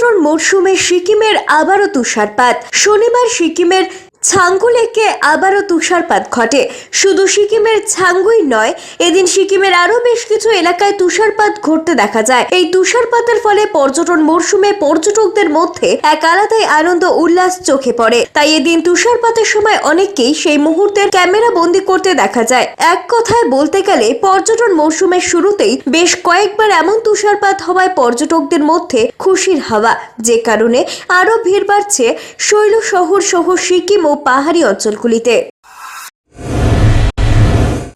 পর্যটন মরশুমে সিকিমের আবারও তুষারপাত। শনিবার সিকিমের ছাঙ্গু লেকে আবারও তুষারপাত ঘটে। শুধু সিকিমের ছাঙ্গুই নয়, এদিন সিকিমের আরও বেশ কিছু এলাকায় তুষারপাত ঘটতে দেখা যায়। এই তুষারপাতের ফলে পর্যটন মরশুমে পর্যটকদের মধ্যে এক আলাদাই আনন্দ উল্লাস চোখে পড়ে। তাই এদিন তুষারপাতের সময় অনেককেই সেই মুহূর্তের ক্যামেরা বন্দি করতে দেখা যায়। এক কথায় বলতে গেলে, পর্যটন মরশুমের শুরুতেই বেশ কয়েকবার এমন তুষারপাত হওয়ায় পর্যটকদের মধ্যে খুশির হাওয়া। যে কারণে আরও ভিড় বাড়ছে শৈল শহর সহ সিকিম ও পাহাড়ি অঞ্চলগুলিতে।